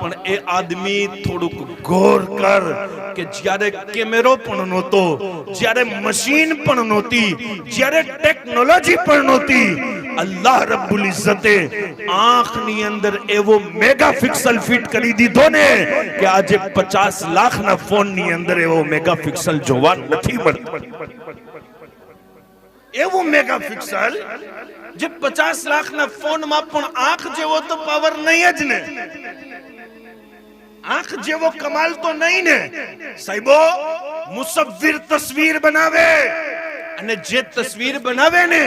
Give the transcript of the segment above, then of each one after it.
પણ એ આદમી થોડુંક ગોર કર કે જ્યારે કેમેરો પણ નહોતો, જ્યારે મશીન પણ નહોતી, જ્યારે ટેકનોલોજી પણ નહોતી, અલ્લાહ રબ્બુલ ઇઝ્ઝતે આંખની અંદર એવો મેગા પિક્સલ ફિટ કરી દીધો ને કે આજે 50 લાખના ફોનની અંદર એવો મેગા પિક્સલ જોવા નથી મળતો. એવું મેગા પિક્સલ જે 50 લાખના ફોનમાં પણ આંખ જેવો તો પાવર નહીં જ ને. આંખ જેવો કમાલ તો નહીં ને? સાહેબો, મુસવ્વિર તસવીર બનાવે. અને જે તસવીર બનાવે ને,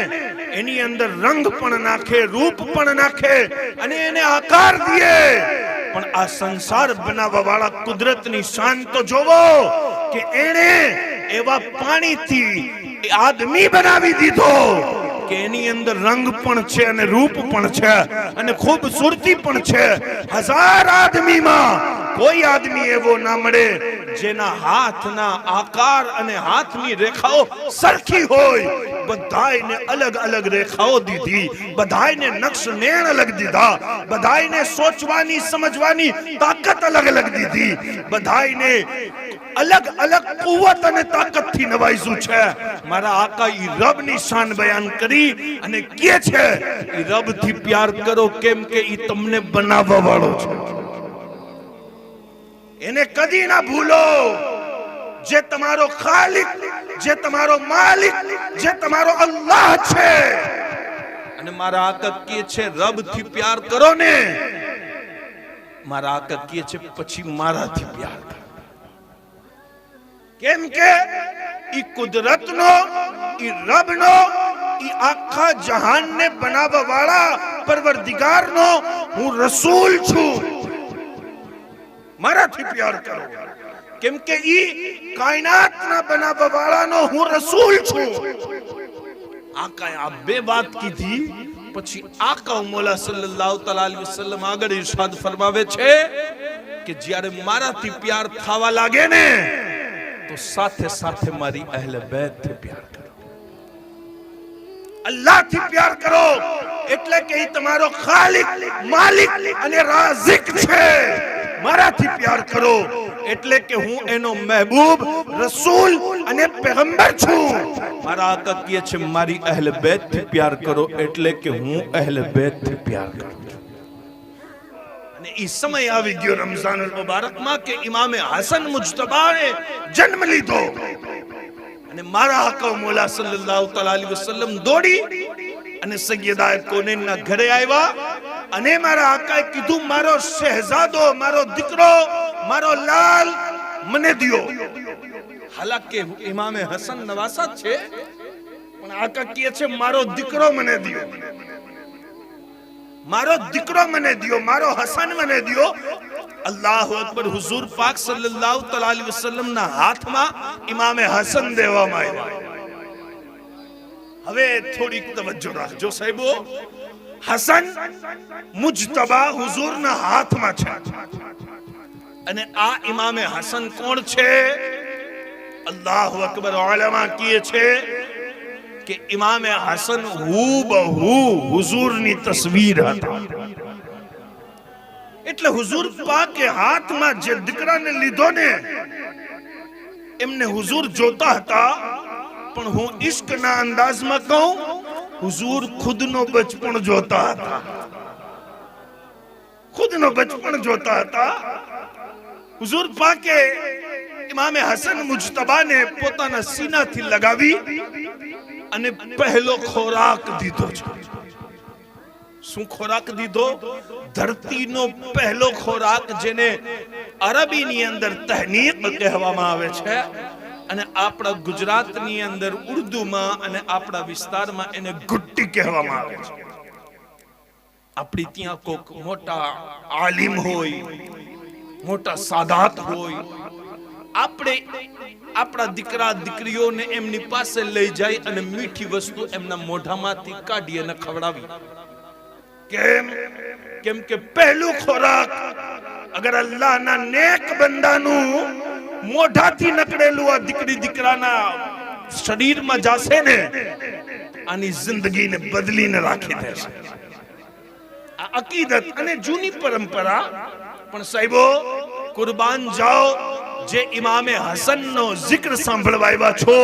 એની અંદર રંગ પણ નાખે, રૂપ પણ નાખે અને એને આકાર દે. પણ આ સંસાર બનાવવા વાળા કુદરતની શાન તો જોવો કે એણે એવા પાણીથી આદમી બનાવી દીધો કે એની અંદર રંગ પણ છે અને રૂપ પણ છે અને ખૂબસૂરતી પણ છે. હજાર આદમીમાં કોઈ આદમી એવો ના મળે જેના હાથના આકાર અને હાથની રેખાઓ સરખી હોય. બધાયને અલગ અલગ રેખાઓ દીધી. બધાયને નક્ષ નેણ અલગ દીધા. બધાયને સોચવાની, સમજવાની તાકાત અલગ અલગ દીધી. બધાયને અલગ અલગ કુવત અને તાકાતથી નવાઈશું છે. મારા આકા ઈ રબની શાન બયાન કરી અને કે છે, ઈ રબથી પ્યાર કરો, કેમ કે ઈ તમને બનાવવા વાળો છે. એને કદી ના ભૂલો. જે તમારો ખાલિક, જે તમારો માલિક, જે તમારો અલ્લાહ છે. અને મારા આકા કે છે રબથી પ્યાર કરો ને. મારા આકા કે છે, પછી મારાથી પ્યાર કરો. કેમ કે ઈ કુદરતનો, ઈ રબનો, ઈ આખા જહાનને બનાવવા વાળા પરવરદિગારનો હું રસૂલ છું. મારાથી પ્યાર કરો. કેમ કે ઈ કાયનાતના બનાવવા વાળાનો હું રસૂલ છું. આકા આ બે વાત કીધી, પછી આકા મોલા સલ્લલ્લાહુ તઆલા અલૈહિ વસલ્લમ આગળ ઇરશાદ ફરમાવે છે કે જ્યારે મારાથી પ્યાર થવા લાગે ને, તો સાથે સાથે મારી અહલે બેતથી પ્યાર કરો. અલ્લાહથી પ્યાર કરો, એટલે કે તમારો ખાલિક, માલિક અને રાઝિક છે. મારાથી પ્યાર કરો. એટલે કે હું એનો મહેબૂબ, રસૂલ અને પેગંબર છું. મારા આકા કહે છે મારી અહેલ બેતથી પ્યાર કરો, એટલે કે હું અહેલ બેતથી પ્યાર કરું અને ઈ સમય આવી ગયો રમઝાન મુબારકમાં કે ઇમામે હસન મુજતબાએ જન્મ લીધો. અને મારા આકા મોલા સલ્લલ્લાહુ તઆલા અલૈહિ વસલ્લમ દોડી અને સૈયદા કોનેનના ઘરે આવ્યા. અને મારા આકાએ કીધું, મારો શહેજાદો મારો દીકરો, મારો લાલ, મને દિયો. હાલાકે ઇમામે હસન નવાસા છે, પણ આકા કહે છે, મારો દીકરો મને દિયો. મારો દીકરો મને દિયો, મારો હસન મને દિયો. અલ્લાહુ અકબર હુઝુર પાક સલ્લલ્લાહુ તઆલા વસલ્લમ ના હાથમાં ઇમામે હસન દેવામાં આવ્યા. હવે થોડીક તવજ્જો રાખજો સાહેબો. હસન મુજતબા હુઝુરના હાથમાં છે. અને આ ઇમામે હસન કોણ છે? અલ્લાહ અકબર ઓલમા કીએ છે કે ઇમામે હસન હુબહુ હુઝુરની તસવીર હતા. એટલે હુઝુર પાકે હાથમાં જે દીકરાને લીધો ને, એમને હુઝુર જોતા હતા. પણ હું ઇશ્કના અંદાજમાં કહું હુઝુર ખુદનો બચપણ જોતા હતા. ખુદનો બચપણ જોતા હતા. હુઝુર પાકે ઇમામે હસન મુજતબાને પોતાના સીનાથી લગાવી અને પહેલો ખોરાક દીધો છે. શું ખોરાક દીધો? ધરતીનો પહેલો ખોરાક જેને અરબીની અંદર તહનીક કહેવામાં આવે છે. અને આપણા ગુજરાતની અંદર ઉર્દુમાં અને આપણા વિસ્તારમાં એને ગુટ્ટી કહેવામાં આવે છે. આપણી ત્યાં કોક મોટા આલિમ હોય, મોટા સાદાત હોય, આપણે આપણા દીકરા, દીકરીઓને એમની પાસે લઈ જાય અને મીઠી વસ્તુ એમના મોઢામાંથી કાઢી અને ખવડાવી. કેમ? કેમ કે પહેલું ખોરાક અગર અલ્લાહના નેક બંદાનું મોઢાથી નકળેલું આ દીકરી દીકરાના શરીરમાં જાશે ને, આની જિંદગીને બદલીને રાખી દેશે. આ અકીદત અને જૂની પરંપરા, પણ સાહેબો, કુરબાન જાઓ, જે ઇમામે હસનનો જિક્ર સાંભળવા આવ્યા છો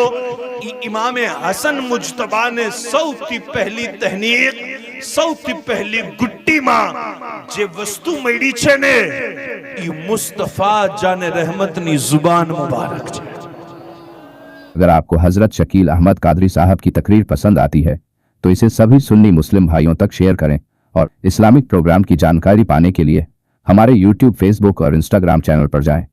એ ઇમામે હસન મુજતબાને સૌથી પહેલી તહનીક, સૌથી પહેલી ગુટ્ટીમાં જે વસ્તુ મળી છે ને ई मुस्तफ़ा जान रहमतनी ज़ुबान मुबारक अगर आपको हज़रत शकील अहमद कादरी साहब की तकरीर पसंद आती है तो इसे सभी सुन्नी मुस्लिम भाइयों तक शेयर करें और इस्लामिक प्रोग्राम की जानकारी पाने के लिए हमारे YouTube, Facebook और Instagram चैनल पर जाएँ।